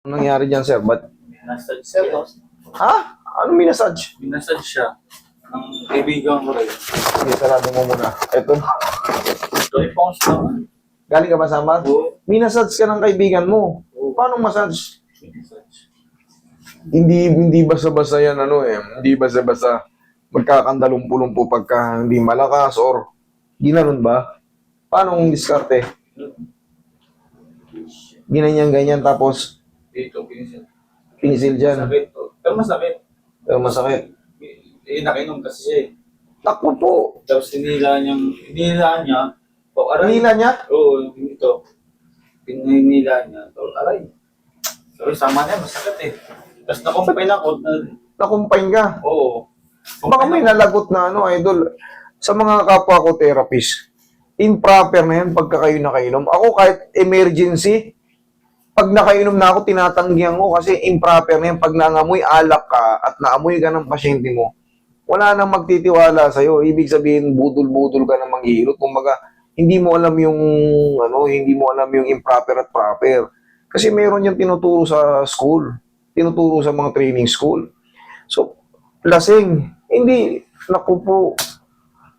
Anong nangyari dyan, sir? Ba't, Minasage siya, no? ha? Ano minasage? Minasage siya. Ang kaibigan ko rin. Sige, sarado mo muna. Ito. 20 pounds naman. Galing ka ba sa Samar? Oo. Minasage ka ng kaibigan mo. Paano massage? Minasage. Hindi hindi basta-basta yan ano eh. Hindi basta-basta magkakandalumpo-lumpo pagka hindi malakas or ginanon ba? Paano ang diskarte? Ginanyan-ganyan tapos Dito, pinisil. pinisil dyan. Masakit to. Pero masakit. Pero masakit. Eh, nakinom kasi siya eh. Takbo po. Tapos hinila niyang, hinila niya. O, aray. Nila niya? Oo, ito. Pinahila niya. So, aray. So, sama niya, masakit eh. Tapos nakumpay na ako. Na, Nakumpain ka. oo. Baka may nalagot na ano, idol. Sa mga kapwa ko therapist, improper na yan pagka kayo nakainom. Ako kahit emergency, pag nakainom na ako, tinatanggihan ko kasi improper na yan. Pag nangamoy alak ka at naamoy ka ng pasyente mo, wala nang magtitiwala sa'yo. Ibig sabihin, budol-budol ka na manghihilot. Kumbaga, hindi mo alam yung, ano, hindi mo alam yung improper at proper. Kasi meron yung tinuturo sa school. Tinuturo sa mga training school. So, lasing. Hindi, naku po,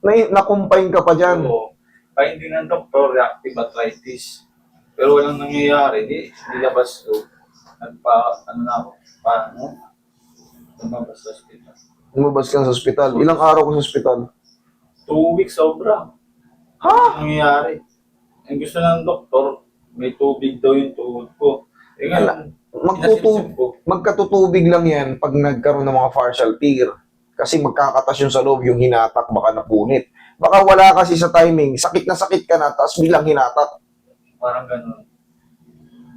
na, nakumpain ka pa dyan. Oo. Finding ng doktor, reactive arthritis. Pero walang nangyayari. Di, nilabas ko. Nagpa, ano na ako, pa, ano? Lumabas sa hospital. Lumabas ka sa ospital. Ilang araw ka sa ospital? Two weeks sobra. Ha? Ano nangyayari? Ang gusto ng doktor, may tubig daw yung tuhod ko. Eh ngayon, Magtutu inasinsin ko. magkatutubig lang yan pag nagkaroon ng mga partial tear. Kasi magkakatas yung sa loob, yung hinatak, baka napunit. Baka wala kasi sa timing, sakit na sakit ka na, tapos bilang hinatak. Parang ganun.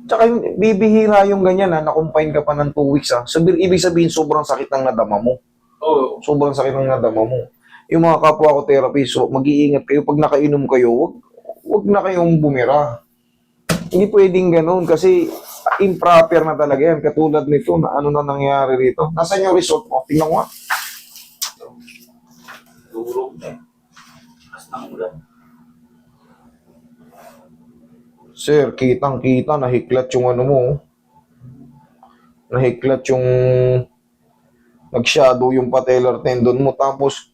Tsaka yung bibihira yung ganyan ha, nakumpain ka pa ng 2 weeks ha. Sabi, ibig sabihin, sobrang sakit ng nadama mo. Oo. sobrang sakit ng nadama mo. Yung mga kapwa ko therapist, so mag-iingat kayo. Pag nakainom kayo, wag, wag na kayong bumira. Hindi pwedeng ganun kasi improper na talaga yan. Katulad nito, na ano na nangyari rito. Nasaan yung result mo? Tingnan mo nga. Durog na eh. Nang ulan. Sir, kitang-kita, nahiklat yung ano mo. oh. Nahiklat yung nag-shadow yung patellar tendon mo. Tapos,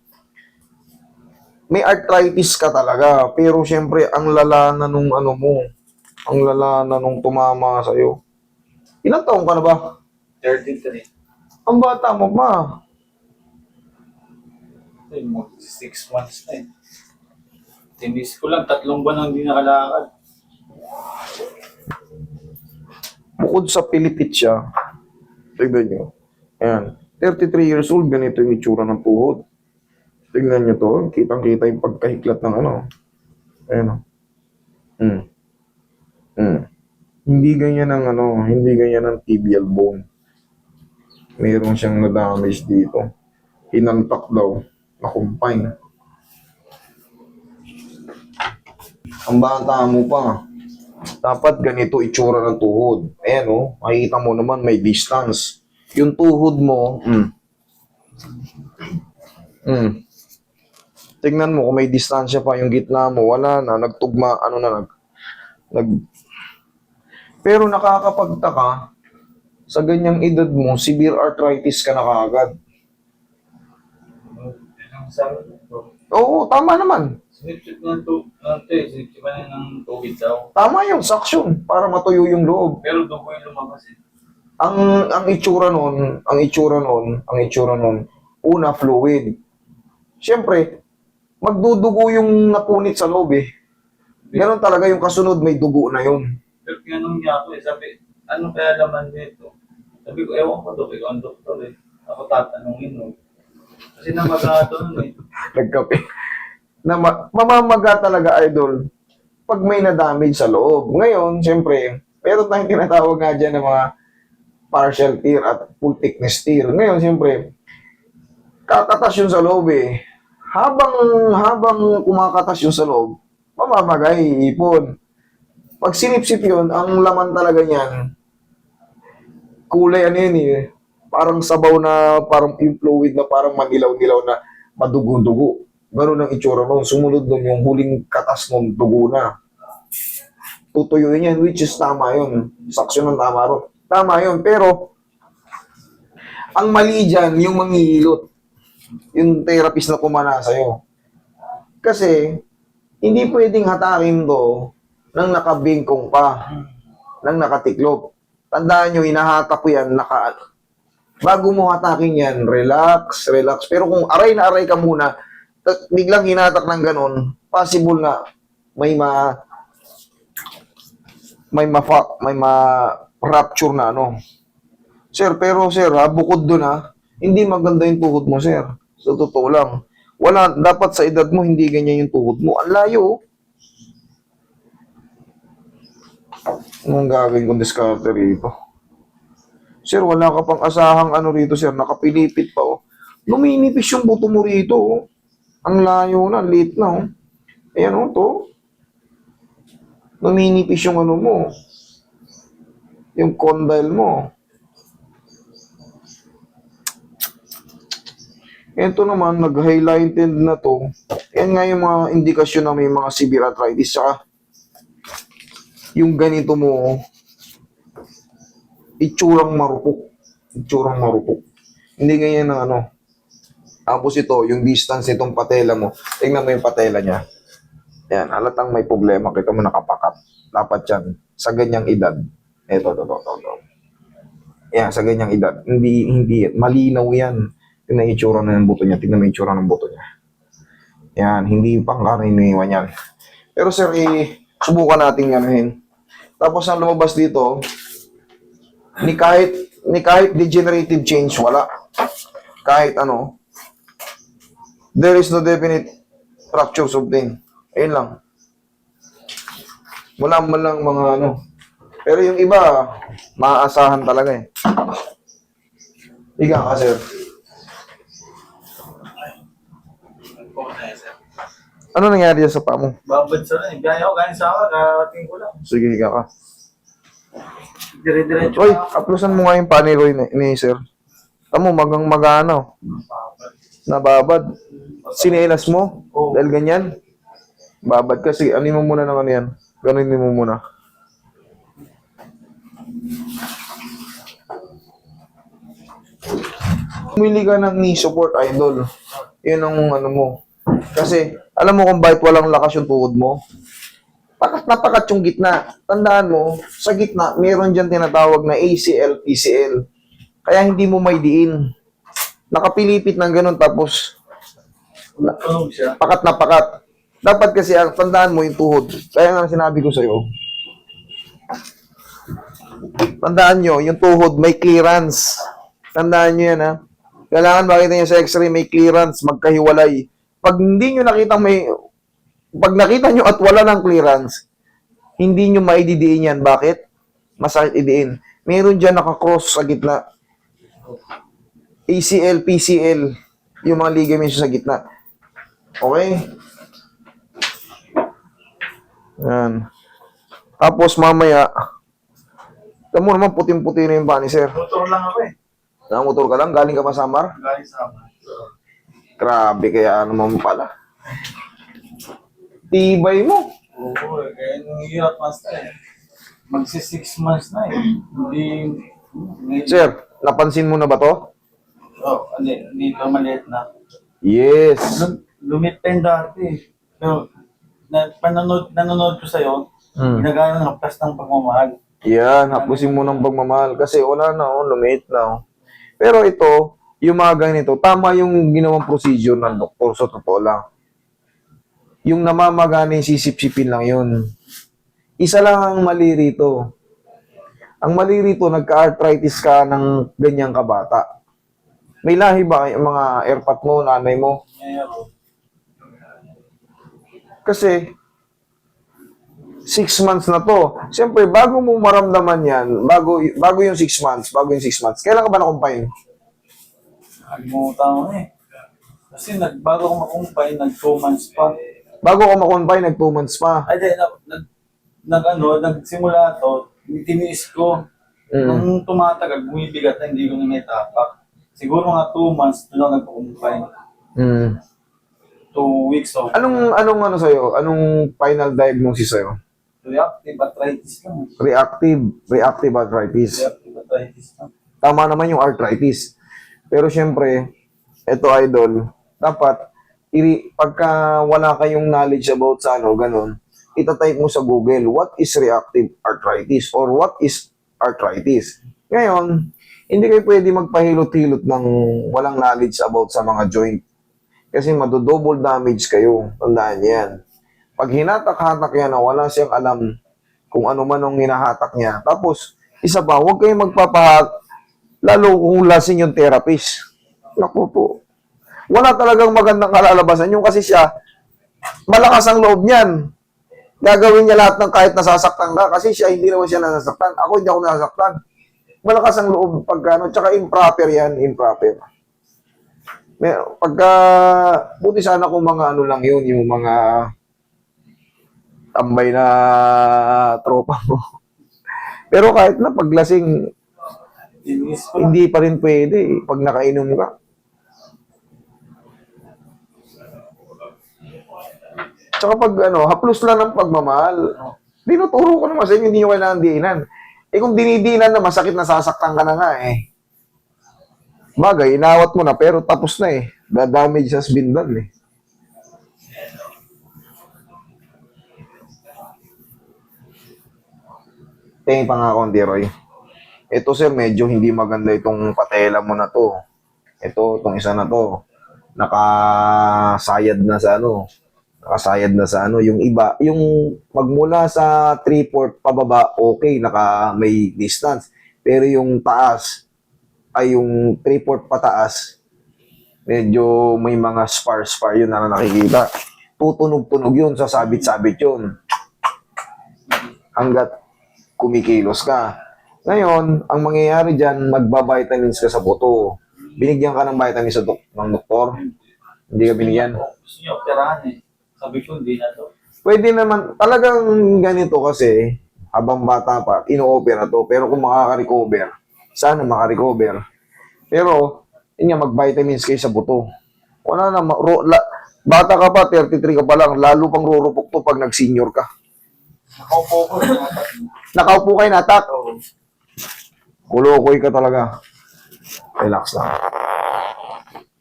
may arthritis ka talaga. Pero syempre, ang lala na nung ano mo. Ang lala na nung tumama sa'yo. Ilang taong ka na ba? 33. Ang bata mo pa. Ay, mo, six months na eh. Tinis ko lang, tatlong buwan nang hindi nakalakad. Bukod sa pilipit siya, tignan nyo. Ayan. 33 years old, ganito yung itsura ng tuhod. Tignan nyo to. Kitang-kita yung pagkahiklat ng ano. Ayan o. Hmm. Hmm. Hindi ganyan ng ano, hindi ganyan ng tibial bone. Meron siyang na-damage dito. Hinantak daw. Nakumpay. Ang bata mo pa. Dapat ganito itsura ng tuhod. Ayan o, makikita mo naman may distance. Yung tuhod mo, mm. Mm. Tingnan mo kung may distansya pa yung gitna mo, wala na, nagtugma, ano na, nag, nag, pero nakakapagtaka, sa ganyang edad mo, severe arthritis ka na kaagad. Sabi ko. Oo, tama naman. Sinipsip ng tu, ano to eh, sinipsip na ng tubig daw. Tama yung suction para matuyo yung loob. Pero doon ko yung lumabas eh. ang ang itsura nun, ang itsura nun, ang itsura nun, una fluid. Siyempre, magdudugo yung napunit sa loob eh. Ganon talaga yung kasunod, may dugo na yun. Pero tinanong niya ako eh, sabi, ano kaya laman nito? Sabi ko, ewan ko doon, ang doktor eh. Ako tatanungin no. Kasi namaga doon eh. Nagkape. Na ma- mamamaga talaga, idol, pag may na-damage sa loob. Ngayon, siyempre, meron tayong tinatawag nga dyan ng mga partial tear at full thickness tear. Ngayon, siyempre, kakatas yun sa loob eh. Habang, habang kumakatas yun sa loob, mamamagay, ipon. Pag sinipsip yun, ang laman talaga niyan, kulay ano yun eh, parang sabaw na, parang yung fluid na parang manilaw-nilaw na madugo-dugo. Ganun ang itsura nun. Sumunod nun yung huling katas nun, dugo na. Tutuyuin yan, which is tama yun. Saksyon ng tama ron. Tama yun. Pero, ang mali dyan, yung manghihilot. Yung therapist na kumana sa'yo. Kasi, hindi pwedeng hatakin to nang nakabingkong pa, nang nakatiklop. Tandaan nyo, hinahatak ko yan, naka, bago mo hatakin yan, relax, relax. Pero kung aray na aray ka muna, biglang hinatak ng ganun, possible na may ma may ma may ma rupture na ano. Sir, pero sir, ha, bukod doon ha, hindi maganda yung tuhod mo, sir. Sa totoo lang. Wala, dapat sa edad mo, hindi ganyan yung tuhod mo. Ang layo. Anong gagawin kong diskarte rito? Sir, wala ka pang asahang ano rito, sir. Nakapilipit pa, oh. Luminipis yung buto mo rito, oh. Ang layo na, late na, oh. Ayan, oh, to. Luminipis yung ano mo. Yung condyle mo. Ito naman, nag-highlighted na to. Yan nga yung mga indikasyon na may mga severe arthritis. Saka, yung ganito mo, itsurang marupok. Itsurang marupok. Hindi ganyan na ano. Tapos ito, yung distance nitong patela mo. Tingnan mo yung patela niya. Yan, halatang may problema. Kita mo nakapakat. Dapat yan. Sa ganyang edad. Ito, ito, ito, ito. ito. Yan, sa ganyang edad. Hindi, hindi. Malinaw yan. Tingnan yung itsura na ng buto niya. Tingnan mo yung itsura ng buto niya. Yan, hindi pang karaniwan yan. Pero sir, eh, subukan natin anuhin. Tapos ang lumabas dito, ni kahit ni kahit degenerative change wala. Kahit ano, there is no definite fracture something. Ayun lang. Wala man lang mga ano. Pero yung iba, maaasahan talaga eh. Higa ka, sir. Ano nangyari sa paa mo? Babad sa rin. Gaya ko, gaya sa akin, karating ko lang. Sige, higa ka. Dire-diretso ako. aplusan mo nga yung paniro ni, ni sir. Tamo, magang magano. Nababad. Sinelas mo? Oo. Dahil ganyan? Babad ka. Sige, anin mo muna ng ano yan. Ganunin mo muna. Pumili ka ng knee support, idol. Yun ang ano mo. Kasi, alam mo kung bakit walang lakas yung tuhod mo? Pakat na pakat yung gitna. Tandaan mo, sa gitna, meron dyan tinatawag na ACL, PCL. Kaya hindi mo may diin. Nakapilipit ng ganun tapos. Pakat na pakat. Dapat kasi ang tandaan mo yung tuhod. Kaya nga sinabi ko sa'yo. Tandaan nyo, yung tuhod may clearance. Tandaan nyo yan ha. Kailangan makita nyo sa x-ray may clearance, magkahiwalay. Pag hindi nyo nakita may, pag nakita nyo at wala ng clearance, hindi nyo maididiin yan. Bakit? Masakit idiin. Meron dyan nakakross sa gitna. ACL, PCL, yung mga ligaments sa gitna. Okay? Yan. Tapos mamaya, tamo naman puting-puti na yung bani, sir. Motor lang ako eh. Nakamotor ka lang, galing ka pa Samar? Galing sa akin. Grabe, kaya naman pala. Tibay mo. Oo, eh. Kaya nung hirap mas na eh. Magsi six months na eh. Hindi... hindi Sir, napansin mo na ba to? oh, hindi, hindi pa maliit na. Yes. Lum, lumit pa yung dati. Pero, na, panonood, nanonood ko sa'yo, Hmm. ginagaya ng haplas ng pagmamahal. Yan, hapusin mo ng pagmamahal. Kasi wala na, oh, lumit na. Oh. Pero ito, yung mga ganito, tama yung ginawang procedure ng doktor sa totoo lang. Yung namamagana yung sisip-sipin lang yun. Isa lang ang mali rito. Ang mali rito, nagka-arthritis ka ng ganyang kabata. May lahi ba yung mga airpat mo, nanay mo? Ngayon, Kasi, six months na to. Siyempre, bago mo maramdaman yan, bago, bago yung six months, bago yung six months, kailan ka ba na-confine? Nagmuta ko eh. Kasi nag, bago ako makumpay, nag 2 months pa. Bago ka ma-confine, nag two months pa. Ay, di, nag, nag, nag, ano, nagsimula to, tiniis ko. Mm. Nung tumatagal, bumibigat na, hindi ko na may tapak. Siguro mga 2 months, doon ako nagpakumpay. Mm. 2 weeks of Anong, anong ano sa'yo? Anong final diagnosis sa'yo? reactive arthritis lang. Reactive, reactive arthritis. Reactive arthritis na. Tama naman yung arthritis. Pero syempre, ito idol, dapat iri, pagka wala kayong knowledge about sa ano, ganun, itatype mo sa Google, what is reactive arthritis or what is arthritis? Ngayon, hindi kayo pwede magpahilot-hilot ng walang knowledge about sa mga joint. Kasi madodouble damage kayo. Tandaan yan. Pag hinatak-hatak yan na wala siyang alam kung ano man ang hinahatak niya. Tapos, isa pa, huwag kayong magpapahat lalo kung lasing yung therapist. Naku po. Wala talagang magandang kalalabasan yung kasi siya, malakas ang loob niyan. Gagawin niya lahat ng kahit nasasaktan ka kasi siya hindi naman siya nasasaktan. Ako hindi ako nasasaktan. Malakas ang loob pagka ano, tsaka improper yan, improper. May, pagka, buti sana kung mga ano lang yun, yung mga tambay na tropa mo. Pero kahit na paglasing, hindi pa rin pwede eh, pag nakainom ka. Tsaka pag ano, haplos lang ng pagmamahal. Dinuturo ko naman sa inyo, hindi nyo kailangan diinan. Eh kung dinidinan na, masakit na sasaktan ka na nga eh. Bagay, inawat mo na, pero tapos na eh. Da-damage has been done eh. Tingin pa nga ako, Roy. Ito sir, medyo hindi maganda itong patela mo na to. Ito, itong isa na to. Nakasayad na sa ano. Nakasayad na sa ano. Yung iba, yung magmula sa 3-4 pababa, okay, naka may distance. Pero yung taas, ay yung 3-4 pataas, medyo may mga spar-spar yun na nakikita. Tutunog-tunog yun, sasabit-sabit yun. Hanggat kumikilos ka. Ngayon, ang mangyayari dyan, magbabitamins ka sa buto. Binigyan ka ng vitamins sa dok ng doktor. Hindi ka binigyan. Gusto niya operahan eh. Sabi ko, hindi na to. Pwede naman, talagang ganito kasi, habang bata pa, ino-opera to. Pero kung makaka-recover, sana makarecover. Pero, yun nga, mag-vitamins kayo sa buto. Wala na, ro, la, bata ka pa, 33 ka pa lang, lalo pang rurupok to pag nag-senior ka. Nakaupo ko. Nakaupo kayo natak. Kulokoy ka talaga. Relax lang.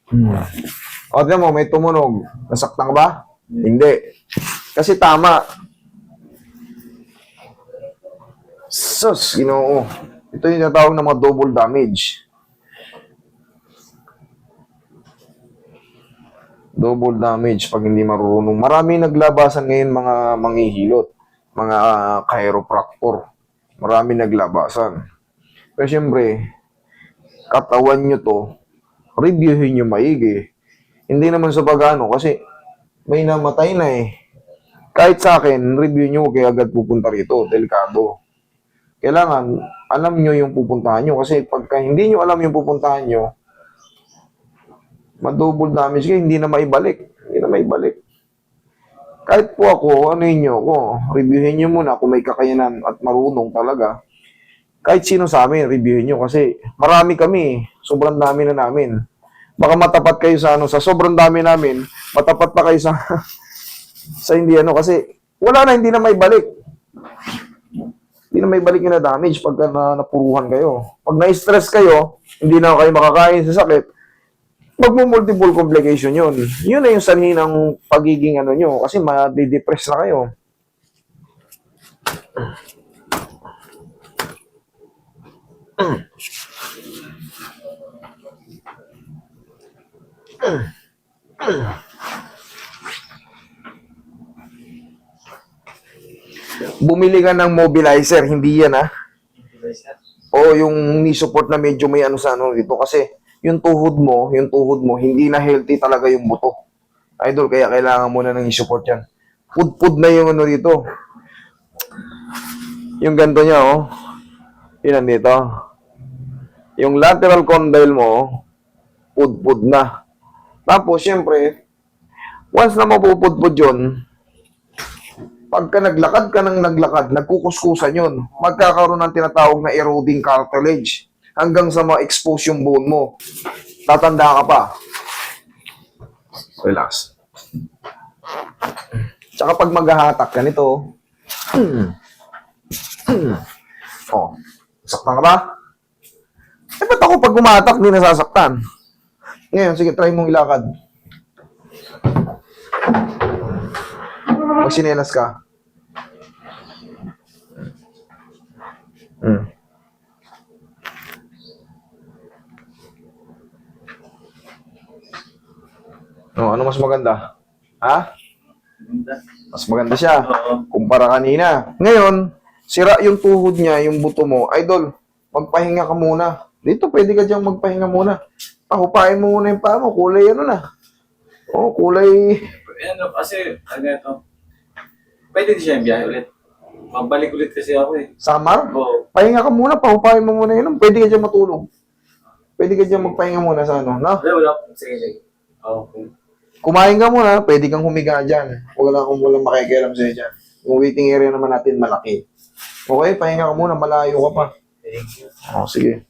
Hmm. O, tignan mo, may tumunog. Nasaktan ka ba? Hindi. Kasi tama. Sus, ginoo. Ito yung tinatawag ng mga double damage. Double damage pag hindi marunong. Marami naglabasan ngayon mga manghihilot, mga ah, chiropractor. Marami naglabasan. Pero siyempre, katawan nyo to, reviewin nyo maigi. Hindi naman sa pagano kasi may namatay na eh. Kahit sa akin, review nyo, huwag agad pupunta rito. Delikado. Kailangan, alam nyo yung pupuntahan nyo. Kasi pagka hindi nyo alam yung pupuntahan nyo, madouble damage kayo, hindi na maibalik. Hindi na maibalik. Kahit po ako, ano nyo ako, reviewin nyo muna kung may kakayanan at marunong talaga. Kahit sino sa amin, reviewin nyo kasi marami kami, sobrang dami na namin. Baka matapat kayo sa ano, sa sobrang dami namin, matapat pa kayo sa sa hindi ano kasi wala na hindi na may balik. Hindi na may balik yung na damage pagka na, napuruhan kayo. Pag na-stress kayo, hindi na kayo makakain sa sakit, magmo-multiple complication yun. Yun na yung sanhi ng pagiging ano nyo kasi ma-depress na kayo. Bumili ka ng mobilizer, hindi yan ah. O yung knee support na medyo may ano sa ano dito kasi yung tuhod mo, yung tuhod mo, hindi na healthy talaga yung buto. Idol, kaya kailangan mo na ng support yan. Pud-pud na yung ano dito. Yung ganto niya, oh. Yun nandito. Yung lateral condyle mo, pud-pud na. Tapos, syempre, once na mapupudpud yun, pagka naglakad ka ng naglakad, nagkukuskusan yun. Magkakaroon ng tinatawag na eroding cartilage hanggang sa ma-expose yung bone mo. Tatanda ka pa. Relax. Tsaka pag maghahatak ka nito, oh, saktan ka ba? Eh, ba't ako pag umatak, di nasasaktan? Ngayon, sige, try mong ilakad. Magsinelas ka. Hmm. No, ano mas maganda? Ha? Mas maganda siya. Kumpara kanina. Ngayon, sira yung tuhod niya, yung buto mo. Idol, magpahinga ka muna. Dito, pwede ka diyang magpahinga muna. Pahupain mo muna yung paa mo. Kulay ano na. Oh, kulay... Ano, kasi, ano ito. Pwede din siya yung biyahe ulit. Mabalik ulit kasi ako eh. Samar? Oo. Pahinga ka muna, pahupain mo muna yun. Pwede ka diyang matulog. Pwede ka diyang magpahinga muna sa ano, no? Wala, wala. Sige, sige. Okay. Kumain ka muna, pwede kang humiga dyan. Wala kang walang makikialam sa'yo dyan. Yung waiting area naman natin malaki. Okay, pahinga ka muna, malayo ka pa. Thank you. Oh, sige.